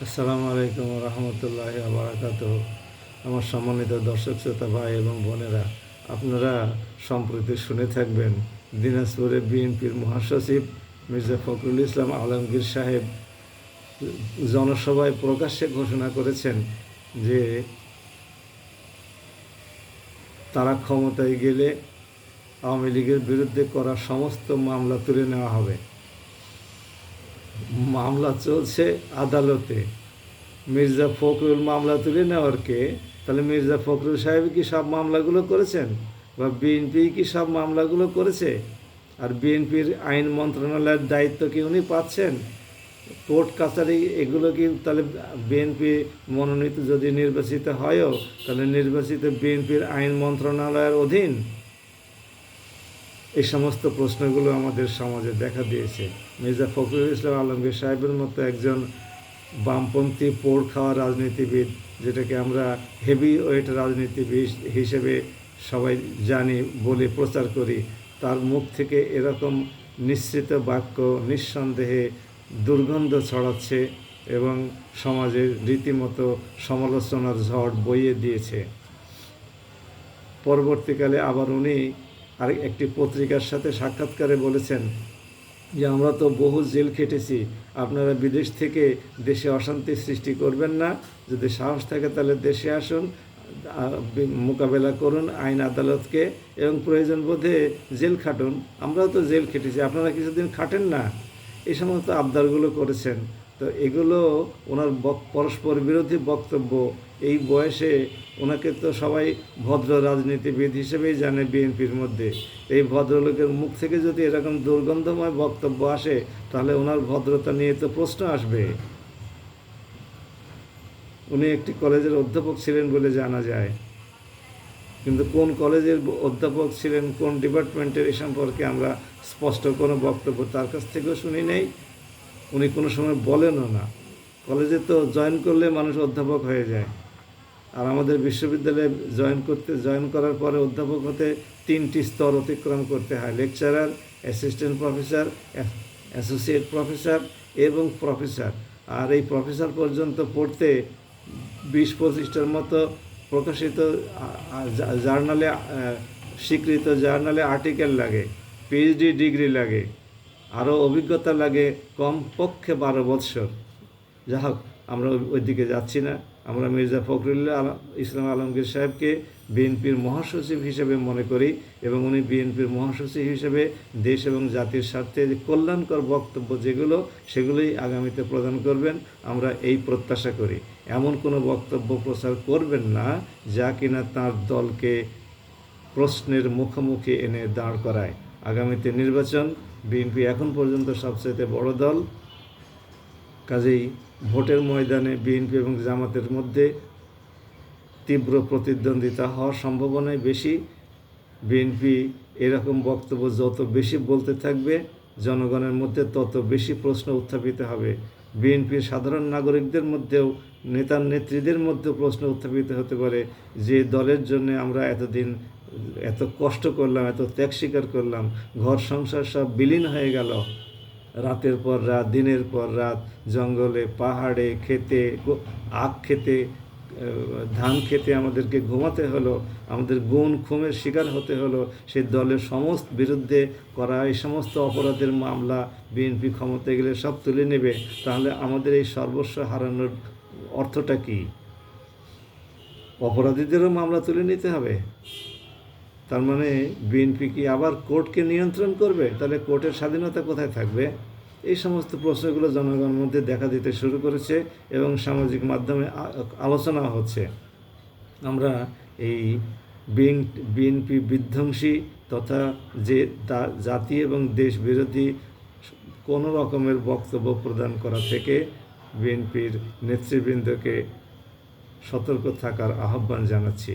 আসসালামু আলাইকুম রহমতুল্লাহ আবরাকাত আমার সম্মানিত দর্শক, শ্রোতা, ভাই এবং বোনেরা, আপনারা সম্প্রতি শুনে থাকবেন দিনাজপুরে বিএনপির মহাসচিব মির্জা ফখরুল ইসলাম আলমগীর সাহেব জনসভায় প্রকাশ্যে ঘোষণা করেছেন যে তারা ক্ষমতায় গেলে আওয়ামী লীগের বিরুদ্ধে করা সমস্ত মামলা তুলে নেওয়া হবে। মামলা চলছে আদালতে। মির্জা ফখরুল মামলা তুলে নেওয়ার কে? তাহলে মির্জা ফখরুল সাহেব কি সব মামলাগুলো করেছেন? বা বিএনপি কি সব মামলাগুলো করেছে? আর বিএনপির আইন মন্ত্রণালয়ের দায়িত্ব কি উনি পাচ্ছেন? কোর্ট কাছারি এগুলো কি তাহলে বিএনপি মনোনীত যদি নির্বাচিত হয়ও, তাহলে নির্বাচিত বিএনপির আইন মন্ত্রণালয়ের অধীন এই সমস্ত প্রশ্নগুলো আমাদের সমাজে দেখা দিয়েছে। মির্জা ফখরুল ইসলাম আলমগীর সাহেবের মতো একজন বামপন্থী পোড় খাওয়া রাজনীতিবিদ, যেটাকে আমরা হেভি ওয়েট রাজনীতিবিদ হিসেবে সবাই জানি বলে প্রচার করি, তার মুখ থেকে এরকম নিশ্চিত বাক্য নিঃসন্দেহে দুর্গন্ধ ছড়াচ্ছে এবং সমাজের রীতিমতো সমালোচনার ঝড় বইয়ে দিয়েছে। পরবর্তীকালে আবার উনি আরেক একটি পত্রিকার সাথে সাক্ষাৎকারে বলেছেন, যে আমরা তো বহু জেল খেটেছি, আপনারা বিদেশ থেকে দেশে অশান্তি সৃষ্টি করবেন না। যদি সাহস থাকে তাহলে দেশে আসুন মোকাবেলা করুন আইন আদালতকে এবং প্রয়োজন বোধে জেল খাটুন। আমরাও তো জেল খেটেছি, আপনারা কিছুদিন খাটেন না। এই সমস্ত আবদারগুলো করেছেন। তো এগুলো ওনার পরস্পর বিরোধী বক্তব্য এই বয়সে ওনাকে তো সবাই ভদ্র রাজনীতিবিদ হিসেবেই জানে বিএনপির মধ্যে। এই ভদ্রলোকের মুখ থেকে যদি এরকম দুর্গন্ধময় বক্তব্য আসে, তাহলে ওনার ভদ্রতা নিয়ে তো প্রশ্ন আসবে। উনি একটি কলেজের অধ্যাপক ছিলেন বলে জানা যায়। কিন্তু কোন কলেজের অধ্যাপক ছিলেন, কোন ডিপার্টমেন্টের এ সম্পর্কে আমরা স্পষ্ট কোনো বক্তব্য তার কাছ থেকেও শুনি নেই। উনি কোনো সময় বলেনও না। কলেজে তো জয়েন করলে মানুষ অধ্যাপক হয়ে যায়। আর আমাদের বিশ্ববিদ্যালয়ে জয়েন করতে, জয়েন করার পরে অধ্যাপক হতে তিনটি স্তর অতিক্রম করতে হয়। Lecturer, assistant professor associate professor এবং প্রফেসর। আর এই প্রফেসর পর্যন্ত পড়তে বিশ পঁচিশটার মতো প্রকাশিত জার্নালে স্বীকৃত জার্নালে আর্টিকেল লাগে, পিএইচডি ডিগ্রি লাগে, আরও অভিজ্ঞতা লাগে কমপক্ষে বারো বৎসর। যা হোক আমরা ওই- দিকে যাচ্ছি না। আমরা মির্জা ফখরুল্লাহ আলম, ইসলাম আলমগীর সাহেবকে বিএনপির মহাসচিব হিসেবে মনে করি এবং উনি বিএনপির মহাসচিব হিসেবে দেশ এবং জাতির স্বার্থে যে কল্যাণকর বক্তব্য যেগুলো, সেগুলোই আগামীতে প্রদান করবেন। আমরা এই প্রত্যাশা করি। এমন কোনো বক্তব্য প্রচার করবেন না যা কিনা তার দলকে প্রশ্নের মুখোমুখি এনে দাঁড় করায়। আগামীতে নির্বাচন, বিএনপি এখন পর্যন্ত সবচেয়ে বড় দল। কাজেই ভোটের ময়দানে বিএনপি এবং জামাতের মধ্যে তীব্র প্রতিদ্বন্দ্বিতা হওয়ার সম্ভাবনাই বেশি। বিএনপি এরকম বক্তব্য যত বেশি বলতে থাকবে, জনগণের মধ্যে তত বেশি প্রশ্ন উত্থাপিত হবে। বিএনপির সাধারণ নাগরিকদের মধ্যেও, নেতার নেত্রীদের মধ্যেও প্রশ্ন উত্থাপিত হতে পারে যে দলের জন্য আমরা এতদিন এত কষ্ট করলাম, এত ত্যাগ স্বীকার করলাম, ঘর সংসার সব বিলীন হয়ে গেল। রাতের পর রাত, দিনের পর রাত, জঙ্গলে, পাহাড়ে, খেতে আখ খেতে ধান খেতে আমাদেরকে ঘুমাতে হলো, আমাদের গুণ খুমের শিকার হতে হলো সেই দলের সমস্ত বিরুদ্ধে করা এই সমস্ত অপরাধের মামলা বিএনপি ক্ষমতায় গেলে সব তুলে নেবে, তাহলে আমাদের এই সর্বস্ব হারানোর অর্থটা কী? অপরাধীদেরও মামলা তুলে নিতে হবে। তার মানে বিএনপি কি আবার কোর্টকে নিয়ন্ত্রণ করবে? তাহলে কোর্টের স্বাধীনতা কোথায় থাকবে? এই সমস্ত প্রশ্নগুলো জনগণের মধ্যে দেখা দিতে শুরু করেছে এবং সামাজিক মাধ্যমে আলোচনা হচ্ছে। আমরা এই বিএনপি বিধ্বংসী তথা যে জাতি এবং দেশ বিরোধী কোনো রকমের বক্তব্য প্রদান করা থেকে বিএনপির নেতৃবৃন্দকে সতর্ক থাকার আহ্বান জানাচ্ছি।